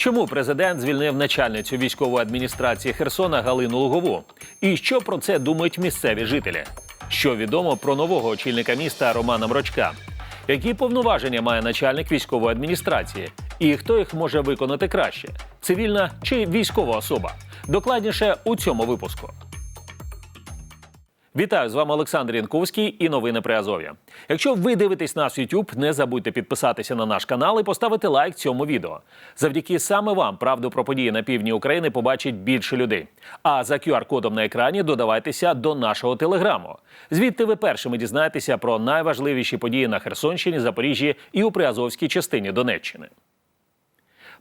Чому президент звільнив начальницю військової адміністрації Херсона Галину Лугову? І що про це думають місцеві жителі? Що відомо про нового очільника міста Романа Мрочка? Які повноваження має начальник військової адміністрації? І хто їх може виконати краще? Цивільна чи військова особа? Докладніше у цьому випуску. Вітаю з вами Олександр Янковський і новини при Азов'я. Якщо ви дивитесь нас в YouTube, не забудьте підписатися на наш канал і поставити лайк цьому відео. Завдяки саме вам правду про події на півдні України побачить більше людей. А за QR-кодом на екрані додавайтеся до нашого телеграму. Звідти ви першими дізнаєтеся про найважливіші події на Херсонщині, Запоріжжі і у Приазовській частині Донеччини.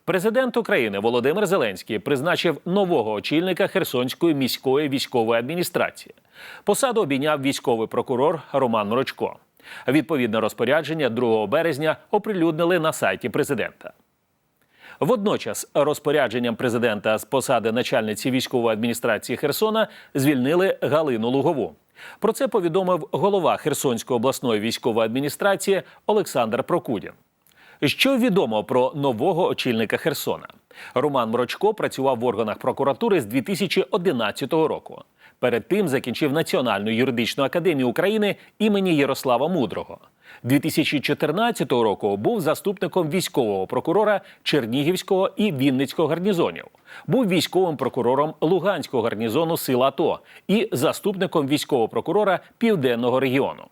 Президент України Володимир Зеленський призначив нового очільника Херсонської міської військової адміністрації. Посаду обійняв військовий прокурор Роман Мрочко. Відповідне розпорядження 2 березня оприлюднили на сайті президента. Водночас розпорядженням президента з посади начальниці військової адміністрації Херсона звільнили Галину Лугову. Про це повідомив голова Херсонської обласної військової адміністрації Олександр Прокудін. Що відомо про нового очільника Херсона? Роман Мрочко працював в органах прокуратури з 2011 року. Перед тим закінчив Національну юридичну академію України імені Ярослава Мудрого. 2014 року був заступником військового прокурора Чернігівського і Вінницького гарнізонів. Був військовим прокурором Луганського гарнізону Сил АТО і заступником військового прокурора Південного регіону.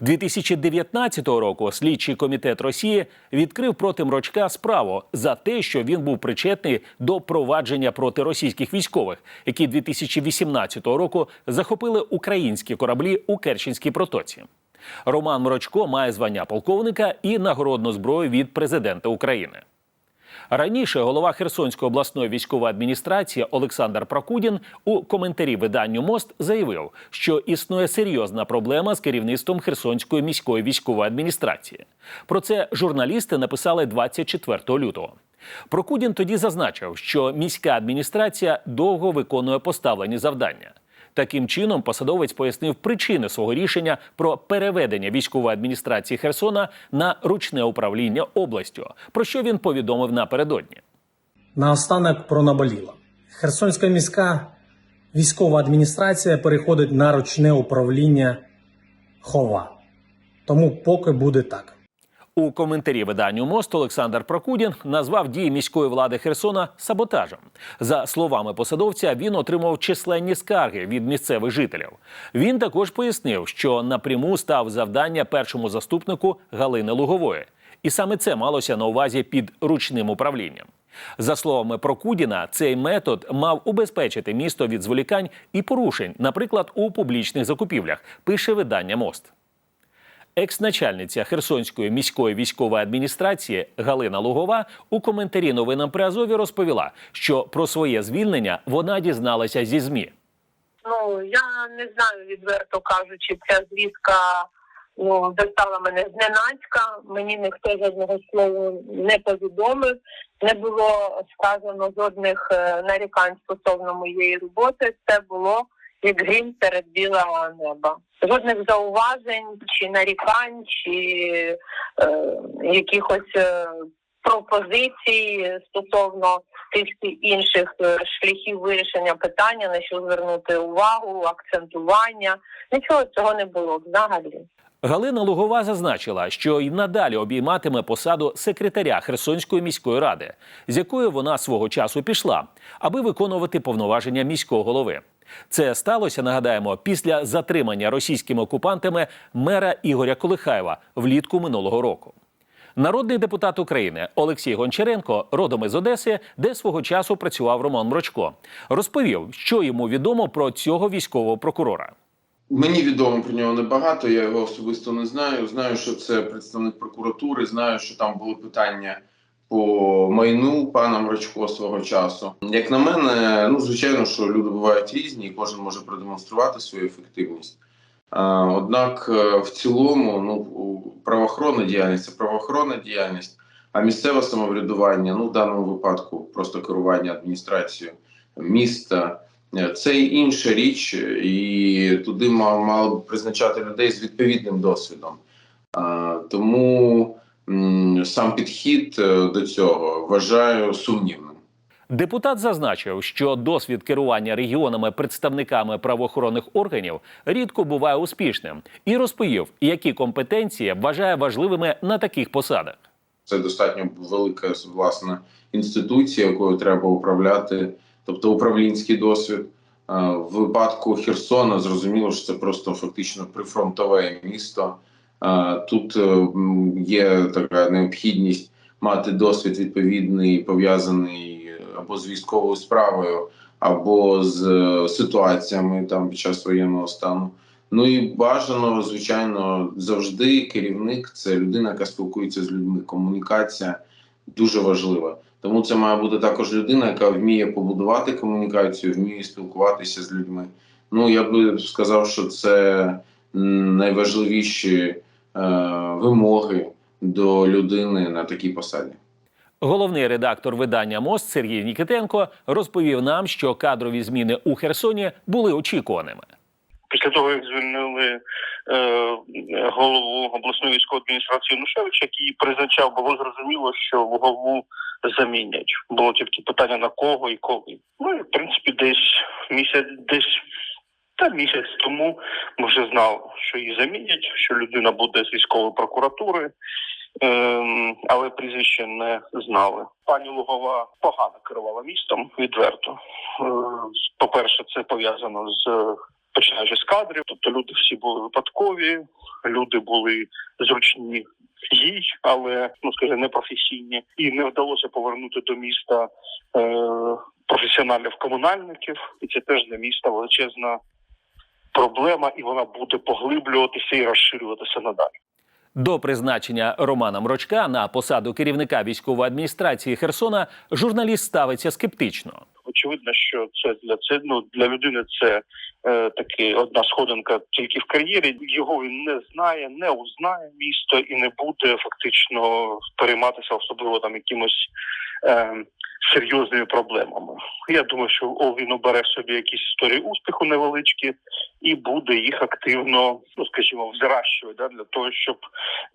2019 року слідчий комітет Росії відкрив проти Мрочка справу за те, що він був причетний до провадження проти російських військових, які 2018 року захопили українські кораблі у Керченській протоці. Роман Мрочко має звання полковника і нагородну зброю від президента України. Раніше голова Херсонської обласної військової адміністрації Олександр Прокудін у коментарі виданню Мост заявив, що існує серйозна проблема з керівництвом Херсонської міської військової адміністрації. Про це журналісти написали 24 лютого. Прокудін тоді зазначив, що міська адміністрація довго виконує поставлені завдання. Таким чином, посадовець пояснив причини свого рішення про переведення військової адміністрації Херсона на ручне управління областю, про що він повідомив напередодні. Наостанок про наболіло. Херсонська міська військова адміністрація переходить на ручне управління хова. Тому поки буде так. У коментарі виданню мост Олександр Прокудін назвав дії міської влади Херсона саботажем. За словами посадовця, він отримав численні скарги від місцевих жителів. Він також пояснив, що напряму став завдання першому заступнику Галини Лугової, і саме це малося на увазі під ручним управлінням. За словами Прокудіна, цей метод мав убезпечити місто від зволікань і порушень, наприклад, у публічних закупівлях. Пише видання Мост. Екс-начальниця Херсонської міської військової адміністрації Галина Лугова у коментарі новинам при Азові розповіла, що про своє звільнення вона дізналася зі змі. Ну я не знаю, відверто кажучи, ця звістка ну застала мене зненацька. Мені ніхто жодного слова не повідомив. Не було сказано жодних е, нарікань стосовно моєї роботи. Це було як грім серед білого неба. Жодних зауважень чи нарікань, чи е, якихось е, пропозицій стосовно тих інших е, шляхів вирішення питання, на що звернути увагу, акцентування. Нічого цього не було взагалі. Галина Лугова зазначила, що й надалі обійматиме посаду секретаря Херсонської міської ради, з якої вона свого часу пішла, аби виконувати повноваження міського голови. Це сталося, нагадаємо, після затримання російськими окупантами мера Ігоря Колихаєва влітку минулого року. Народний депутат України Олексій Гончаренко, родом із Одеси, де свого часу працював Роман Мрочко, розповів, що йому відомо про цього військового прокурора. Мені відомо про нього небагато, я його особисто не знаю. Знаю, що це представник прокуратури. Знаю, що там були питання по майну пана Мрачко свого часу. Як на мене, ну звичайно, що люди бувають різні, і кожен може продемонструвати свою ефективність. Однак, е, в цілому, ну правоохоронна діяльність це правоохоронна діяльність, а місцеве самоврядування, ну в даному випадку просто керування адміністрацією міста. Е, Це інша річ, і туди мало, б призначати людей з відповідним досвідом. Тому сам підхід е, до цього вважаю сумнівним. Депутат зазначив, що досвід керування регіонами представниками правоохоронних органів рідко буває успішним, і розповів, які компетенції вважає важливими на таких посадах. Це достатньо велика власне інституція, якою треба управляти, тобто управлінський досвід. Е, В випадку Херсона зрозуміло, що це просто фактично прифронтове місто. Е, Тут е, є така необхідність мати досвід відповідний, пов'язаний або з військовою справою, або з е, ситуаціями там під час воєнного стану. Ну і бажано, звичайно, завжди керівник це людина, яка спілкується з людьми. Комунікація дуже важлива. Тому це має бути також людина, яка вміє побудувати комунікацію, вміє спілкуватися з людьми. Ну я би сказав, що це найважливіші е, вимоги до людини на такій посаді. Головний редактор видання Мост Сергій Нікітенко розповів нам, що кадрові зміни у Херсоні були очікуваними. Після того, як звільнили е, голову обласної військової адміністрації Нушевича, який призначав, було зрозуміло, що голову замінять. Було тільки питання на кого і коли. Ну і в принципі, десь місяць, десь та місяць тому ми вже знали, що її замінять, що людина буде з військової прокуратури. Ем, але прізвище не знали. Пані Лугова погано керувала містом відверто. Е, по-перше, це пов'язано з починаючи з кадрів, тобто люди всі були випадкові, люди були зручні їй, але ну скажімо, непрофесійні, і не вдалося повернути до міста е, професіоналів комунальників, і це теж для міста величезна проблема, і вона буде поглиблюватися і розширюватися надалі. До призначення Романа Мрочка на посаду керівника військової адміністрації Херсона журналіст ставиться скептично. Очевидно, що це для це ну для людини це е, таки одна сходинка тільки в кар'єрі. Його він не знає, не узнає місто і не буде фактично перейматися особливо там якимось е, серйозними проблемами. Я думаю, що о, він обере собі якісь історії успіху невеличкі і буде їх активно, ну скажімо, взращувати да, для того, щоб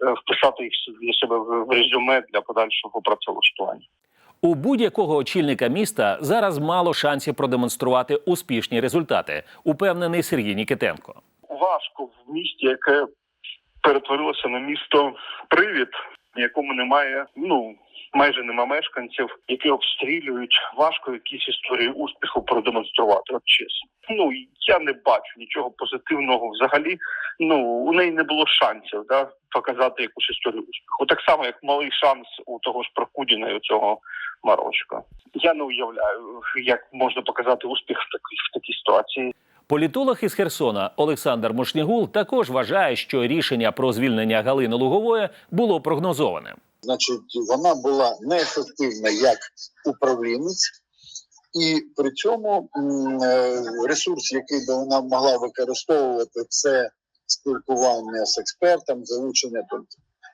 е, вписати їх для себе в, резюме для подальшого працевлаштування. У будь-якого очільника міста зараз мало шансів продемонструвати успішні результати, упевнений Сергій Нікітенко. важко в місті, яке перетворилося на місто привід, в якому немає, ну майже нема мешканців, які обстрілюють. Важко якісь історії успіху продемонструвати. От чесно. Ну я не бачу нічого позитивного взагалі. Ну у неї не було шансів да показати якусь історію успіху. Так само, як малий шанс у того ж Прокудіна і у цього Марочка. Я не уявляю, як можна показати успіх в такій в такій ситуації. Політолог із Херсона Олександр Мошнігул також вважає, що рішення про звільнення Галини Лугової було прогнозованим. Значить, вона була неефективна як управлінець, і при цьому е, ресурс, який би вона могла використовувати, це спілкування з експертом, залучення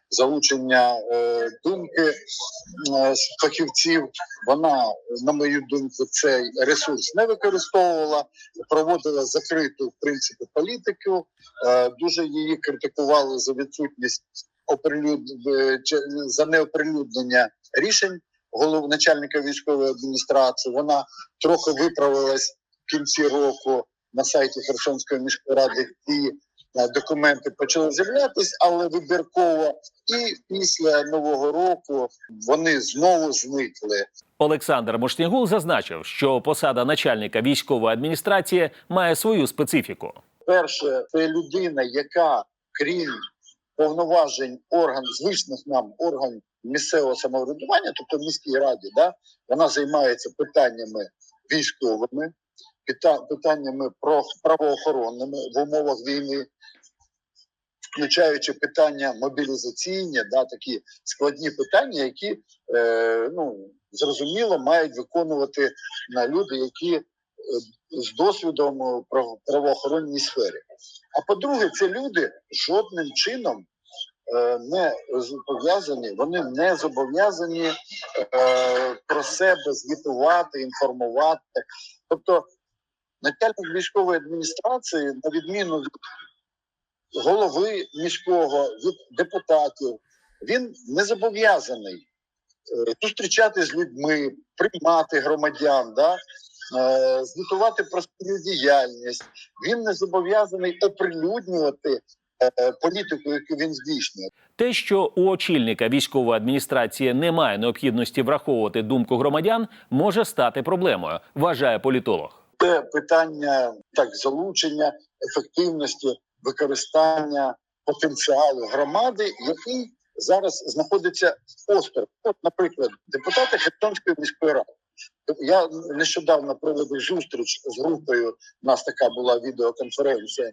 залучення е, думки е, фахівців. Вона, на мою думку, цей ресурс не використовувала, проводила закриту в принципі політику. Е, дуже її критикували за відсутність оприлюд... за неоприлюднення рішень голов начальника військової адміністрації. Вона трохи виправилась в кінці року на сайті Херсонської міської ради. Е, документи почали з'являтись, але вибірково. І після нового року вони знову зникли. Олександр Мошнігул зазначив, що посада начальника військової адміністрації має свою специфіку. Перше, це людина, яка крім повноважень орган звичних нам органів місцевого самоврядування, тобто в міській раді, да, вона займається питаннями військовими, питаннями про правоохоронними в умовах війни, включаючи питання мобілізаційні, да, такі складні питання, які е, ну, зрозуміло мають виконувати на люди, які е, з досвідом у прав- правоохоронній сфері. А по-друге, це люди жодним чином е, не з- пов'язані, вони не зобов'язані е, про себе звітувати, інформувати. Тобто, начальник військової адміністрації, на відміну від голови міського, від депутатів, він не зобов'язаний е, зустрічати з людьми, приймати громадян, да? е, звітувати про свою діяльність. Він не зобов'язаний оприлюднювати е, політику, яку він здійснює. Те, що у очільника військової адміністрації немає необхідності враховувати думку громадян, може стати проблемою, вважає політолог. Це питання так залучення ефективності використання потенціалу громади, який зараз знаходиться осторонь. От, наприклад, депутати Херсонської міської ради. Я нещодавно проводив зустріч з групою. У нас така була відеоконференція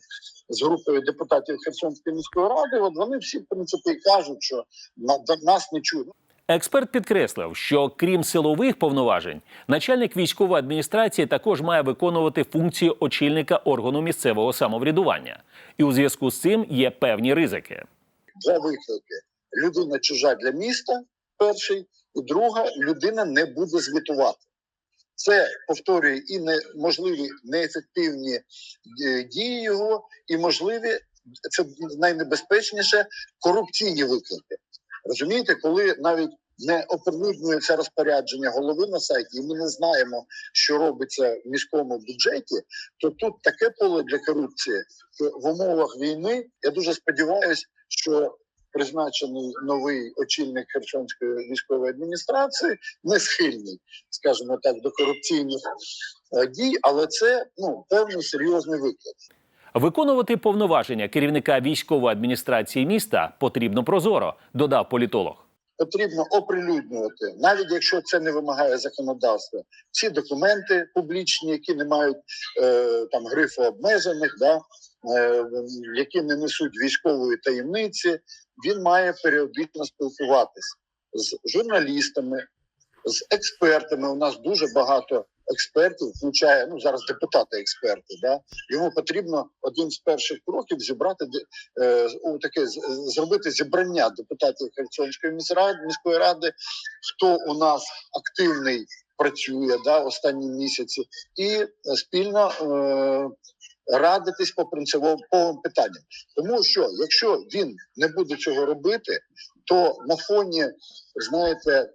з групою депутатів Херсонської міської ради. От вони всі в принципі кажуть, що на- нас не чують. Експерт підкреслив, що крім силових повноважень, начальник військової адміністрації також має виконувати функції очільника органу місцевого самоврядування, і у зв'язку з цим є певні ризики. Два виклики: людина чужа для міста, перший, і друга людина не буде звітувати. Це повторює і не можливі неефективні е, дії його, і можливі це найнебезпечніше корупційні виклики. Розумієте, коли навіть не оприлюднюється розпорядження голови на сайті, і ми не знаємо, що робиться в міському бюджеті, то тут таке поле для корупції, що в умовах війни я дуже сподіваюся, що призначений новий очільник Херсонської військової адміністрації не схильний, скажімо так, до корупційних е, дій, але це ну певний серйозний виклик. Виконувати повноваження керівника військової адміністрації міста потрібно прозоро, додав політолог. Потрібно оприлюднювати, навіть якщо це не вимагає законодавства, ці документи публічні, які не мають е, там грифу обмежених, да, е, які не несуть військової таємниці. Він має періодично спілкуватися з журналістами, з експертами. У нас дуже багато експертів, включає ну зараз депутати експерти. Да йому потрібно один з перших кроків зібрати е, у таке зробити зібрання депутатів Херсонської міськради міської ради, хто у нас активний працює да останні місяці, і спільно е, радитись по принциповим питанням. Тому що якщо він не буде цього робити, то на фоні, знаєте, е,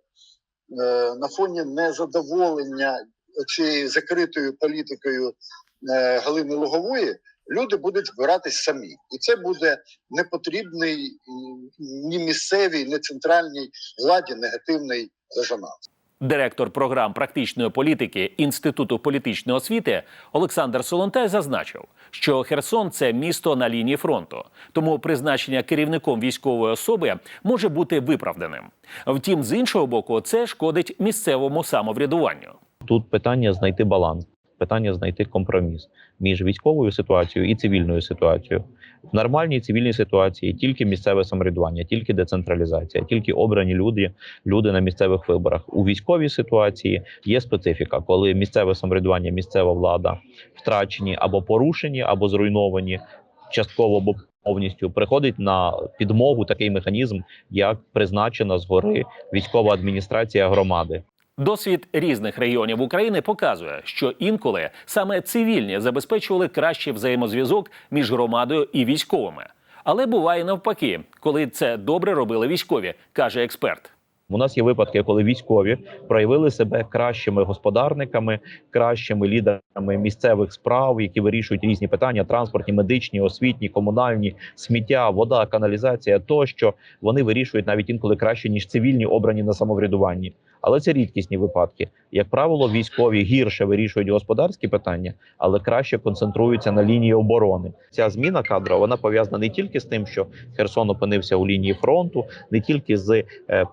на фоні незадоволення цією закритою політикою е, Галини Лугової, люди будуть збиратись самі, і це буде непотрібний ні місцевій, ні центральній владі негативний резонанс. Директор програм практичної політики Інституту політичної освіти Олександр Солонтай зазначив, що Херсон це місто на лінії фронту, тому призначення керівником військової особи може бути виправданим. Втім, з іншого боку, це шкодить місцевому самоврядуванню. Тут питання знайти баланс, питання знайти компроміс між військовою ситуацією і цивільною ситуацією. В нормальній цивільній ситуації тільки місцеве самоврядування, тільки децентралізація, тільки обрані люди, люди на місцевих виборах. У військовій ситуації є специфіка, коли місцеве самоврядування, місцева влада втрачені або порушені, або зруйновані частково або повністю. Приходить на підмогу такий механізм, як призначена згори військова адміністрація громади. Досвід різних регіонів України показує, що інколи саме цивільні забезпечували кращий взаємозв'язок між громадою і військовими. Але буває навпаки, коли це добре робили військові, каже експерт. У нас є випадки, коли військові проявили себе кращими господарниками, кращими лідерами місцевих справ, які вирішують різні питання: транспортні, медичні, освітні, комунальні, сміття, вода, каналізація тощо. Вони вирішують навіть інколи краще ніж цивільні обрані на самоврядуванні. Але це рідкісні випадки. Як правило, військові гірше вирішують господарські питання, але краще концентруються на лінії оборони. Ця зміна кадрова вона пов'язана не тільки з тим, що Херсон опинився у лінії фронту, не тільки з е,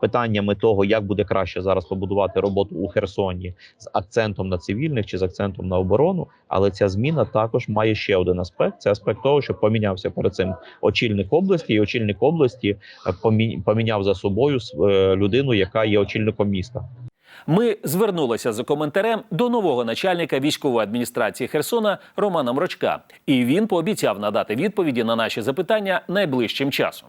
питаннями того, як буде краще зараз побудувати роботу у Херсоні з акцентом на цивільних чи з акцентом на оборону. Але ця зміна також має ще один аспект: це аспект того, що помінявся перед цим очільник області, і очільник області е, поміняв за собою е, людину, яка є очільником міста. Ми звернулися за коментарем до нового начальника військової адміністрації Херсона Романа Мрочка, і він пообіцяв надати відповіді на наші запитання найближчим часом.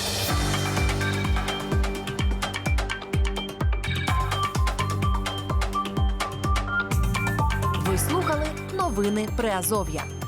Новини Приазов'я.